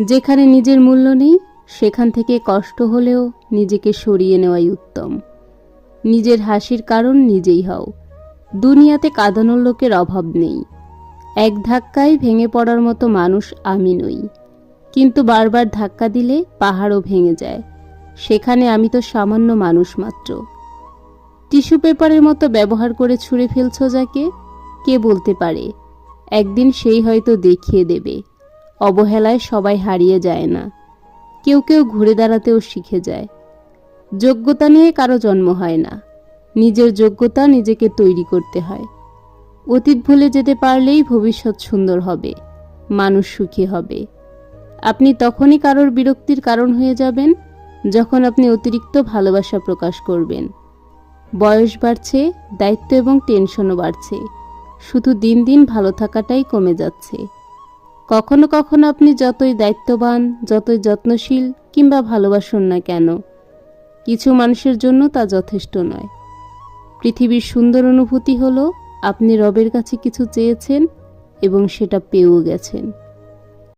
যেখানে নিজের মূল্য নেই, সেখান থেকে কষ্ট হলেও নিজেকে সরিয়ে নেওয়াই উত্তম। নিজের হাসির কারণ নিজেই হও। দুনিয়াতে কাঁদানোর লোকের অভাব নেই। এক ধাক্কায় ভেঙে পড়ার মতো মানুষ আমি নই। কিন্তু বারবার ধাক্কা দিলে পাহাড়ও ভেঙে যায়। সেখানে আমি তো সামান্য মানুষ মাত্র। টিস্যু পেপারের মতো ব্যবহার করে ছুঁড়ে ফেলছো যাকে? কে বলতে পারে? একদিন সেই হয়তো দেখিয়ে দেবে। অবহেলায় সবাই হারিয়ে যায় না। কেউ কেউ ঘুরে দাঁড়াতেও শিখে যায়। যোগ্যতা নিয়ে কারও জন্ম হয় না। নিজের যোগ্যতা নিজেকে তৈরি করতে হয়। অতীত ভুলে যেতে পারলেই ভবিষ্যৎ সুন্দর হবে, মানুষ সুখী হবে। আপনি তখনই কারোর বিরক্তির কারণ হয়ে যাবেন, যখন আপনি অতিরিক্ত ভালোবাসা প্রকাশ করবেন। বয়স বাড়ছে, দায়িত্ব এবং টেনশনও বাড়ছে। শুধু দিন দিন ভালো থাকাটাই কমে যাচ্ছে। কখনো কখনো আপনি যতই দায়িত্ববান, যতই যত্নশীল কিংবা ভালোবাসুন না কেন, কিছু মানুষের জন্য তা যথেষ্ট নয়। পৃথিবীর সুন্দর অনুভূতি হলো আপনি রবের কাছে কিছু চেয়েছেন এবং সেটা পেয়েও গেছেন।